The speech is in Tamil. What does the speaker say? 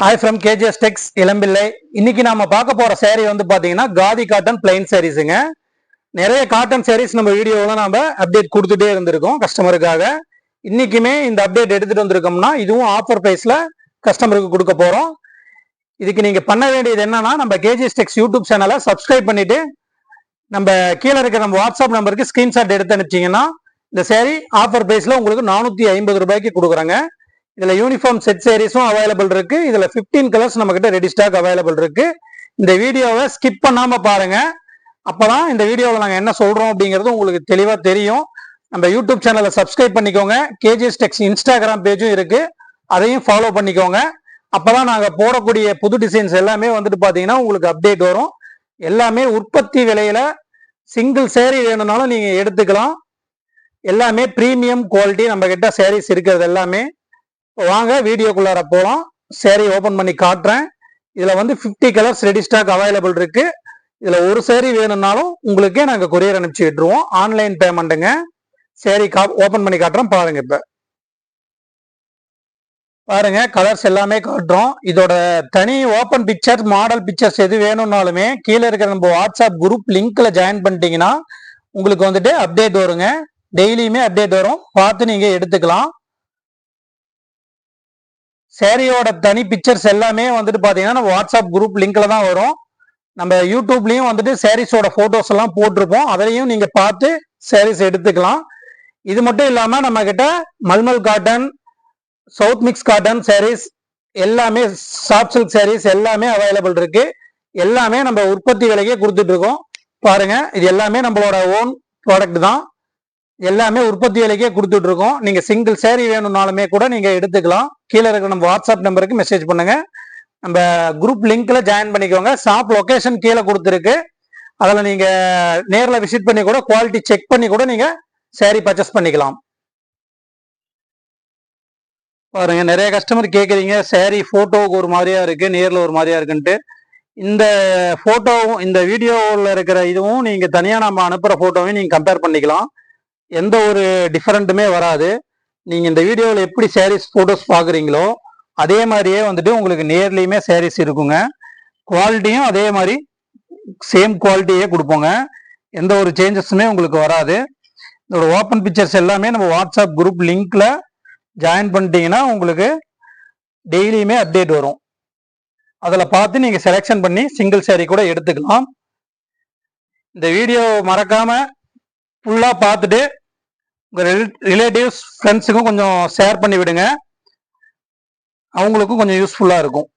Hi from KGS Tex Elampillai. இன்னைக்கு நாம பார்க்க போற saree வந்து பாத்தீங்கன்னா காதி காட்டன் பிளைன் சாரீஸுங்க நிறைய காட்டன் சாரீஸ் நம்ம வீடியோவில் நாம அப்டேட் கொடுத்துட்டே இருந்திருக்கோம் கஸ்டமருக்காக இன்னைக்குமே இந்த அப்டேட் எடுத்துட்டு வந்திருக்கோம்னா இதுவும் ஆஃபர் ப்ரைஸ்ல கஸ்டமருக்கு கொடுக்க போறோம். இதுக்கு நீங்க பண்ண வேண்டியது என்னன்னா நம்ம கேஜிஎஸ் டெக்ஸ் யூடியூப் சேனலை சப்ஸ்கிரைப் பண்ணிட்டு நம்ம கீழே இருக்கிற நம்ம வாட்ஸ்அப் நம்பருக்கு ஸ்கிரீன்ஷாட் எடுத்து அனுப்பிச்சிங்கன்னா இந்த சேரீ ஆஃபர் ப்ரைஸ்ல உங்களுக்கு நானூத்தி ஐம்பது ரூபாய்க்கு கொடுக்குறாங்க. இதுல யூனிஃபார்ம் செட் சேரீஸும் அவைலபிள் இருக்கு. இதுல 15 கலர்ஸ் நம்ம கிட்ட ரெடி ஸ்டாக் அவைலபிள் இருக்கு. இந்த வீடியோவை ஸ்கிப் பண்ணாம பாருங்க. அப்பதான் இந்த வீடியோவில் நாங்கள் என்ன சொல்றோம் அப்படிங்கிறது உங்களுக்கு தெளிவா தெரியும். நம்ம யூடியூப் சேனலை சப்ஸ்கிரைப் பண்ணிக்கோங்க. கேஜிஎஸ் டெக்ஸ் இன்ஸ்டாகிராம் பேஜும் இருக்கு. அதையும் ஃபாலோ பண்ணிக்கோங்க. அப்பதான் நாங்கள் போடக்கூடிய புது டிசைன்ஸ் எல்லாமே வந்துட்டு பார்த்தீங்கன்னா உங்களுக்கு அப்டேட் வரும். எல்லாமே உற்பத்தி விலையில சிங்கிள் சேரீ வேணும்னாலும் நீங்கள் எடுத்துக்கலாம். எல்லாமே ப்ரீமியம் குவாலிட்டி நம்ம கிட்ட சேரீஸ் இருக்கிறது எல்லாமே. வாங்க வீடியோக்குள்ளார போகலாம் சேரீ ஓப்பன் பண்ணி காட்டுறேன். இதில் வந்து 50 கலர்ஸ் ரெடி ஸ்டாக் அவைலபிள் இருக்கு. இதில் ஒரு சேரீ வேணும்னாலும் உங்களுக்கே நாங்கள் கொரியர் அனுப்பிச்சி விட்டுருவோம். ஆன்லைன் பேமெண்ட்டுங்க சேரீ கா ஓப்பன் பண்ணி காட்டுறோம். பாருங்க இப்போ. பாருங்க கலர்ஸ் எல்லாமே காட்டுறோம். இதோட தனி ஓப்பன் பிக்சர்ஸ் மாடல் பிக்சர்ஸ் எது வேணும்னாலுமே கீழே இருக்கிற நம்ம வாட்ஸ்அப் குரூப் லிங்க்ல ஜாயின் பண்ணிட்டீங்கன்னா உங்களுக்கு வந்துட்டு அப்டேட் வருங்க. டெய்லியுமே அப்டேட் வரும். பார்த்து நீங்கள் எடுத்துக்கலாம். சேரீயோட தனி பிக்சர்ஸ் எல்லாமே வந்துட்டு பார்த்தீங்கன்னா நம்ம வாட்ஸ்அப் குரூப் லிங்க்ல தான் வரும். நம்ம யூடியூப்லயும் வந்துட்டு சேரீஸோட போட்டோஸ் எல்லாம் போட்டிருப்போம். அதையும் நீங்க பார்த்து சேரீஸ் எடுத்துக்கலாம். இது மட்டும் இல்லாம நம்ம கிட்ட mulmul cotton south mix cotton sarees எல்லாமே சாஃப்ட் சில்க் சாரீஸ் எல்லாமே அவைலபிள் இருக்கு. எல்லாமே நம்ம உற்பத்தி விலைக்கே கொடுத்துட்டு இருக்கோம். பாருங்க இது எல்லாமே நம்மளோட ஓன் ப்ராடக்ட் தான். எல்லாமே உற்பத்தி விலைக்கே கொடுத்துட்டு இருக்கோம் நீங்க சிங்கிள் சேரீ வேணும்னாலுமே கூட நீங்க எடுத்துக்கலாம். கீழே இருக்கிற நம்ம வாட்ஸ்அப் நம்பருக்கு மெசேஜ் பண்ணுங்க. நம்ம குரூப் லிங்க்ல ஜாயின் பண்ணிக்கோங்க. ஷாப் லொகேஷன் கீழே கொடுத்துருக்கு. அதில் நீங்க நேரில் விசிட் பண்ணி கூட குவாலிட்டி செக் பண்ணி கூட நீங்க சேரீ பர்ச்சேஸ் பண்ணிக்கலாம். பாருங்க நிறைய கஸ்டமர் கேட்குறீங்க சேரீ போட்டோவுக்கு ஒரு மாதிரியா இருக்கு நேரில் ஒரு மாதிரியா இருக்குன்ட்டு. இந்த போட்டோவும் இந்த வீடியோவில் இருக்கிற இதுவும் நீங்க தனியா நம்ம அனுப்புற போட்டோவையும் நீங்க கம்பேர் பண்ணிக்கலாம். எந்த ஒரு டிஃபரெண்ட்டுமே வராது. நீங்கள் இந்த வீடியோவில் எப்படி சாரீஸ் ஃபோட்டோஸ் பார்க்குறீங்களோ அதே மாதிரியே வந்துட்டு உங்களுக்கு நேர்லேயுமே சாரீஸ் இருக்குங்க. குவாலிட்டியும் அதே மாதிரி சேம் குவாலிட்டியே கொடுப்போங்க. எந்த ஒரு சேஞ்சஸுமே உங்களுக்கு வராது. இதோட ஓப்பன் பிக்சர்ஸ் எல்லாமே நம்ம வாட்ஸ்அப் குரூப் லிங்க்ல ஜாயின் பண்ணிட்டீங்கன்னா உங்களுக்கு டெய்லியுமே அப்டேட் வரும். அதில் பார்த்து நீங்கள் செலெக்ஷன் பண்ணி சிங்கிள் சேரீ கூட எடுத்துக்கலாம். இந்த வீடியோ மறக்காமல் ஃபுல்லாக பார்த்துட்டு உங்கள் ரிலேட்டிவ்ஸ் ஃப்ரெண்ட்ஸுக்கும் கொஞ்சம் ஷேர் பண்ணி விடுங்க. அவங்களுக்கும் கொஞ்சம் யூஸ்ஃபுல்லாக இருக்கும்.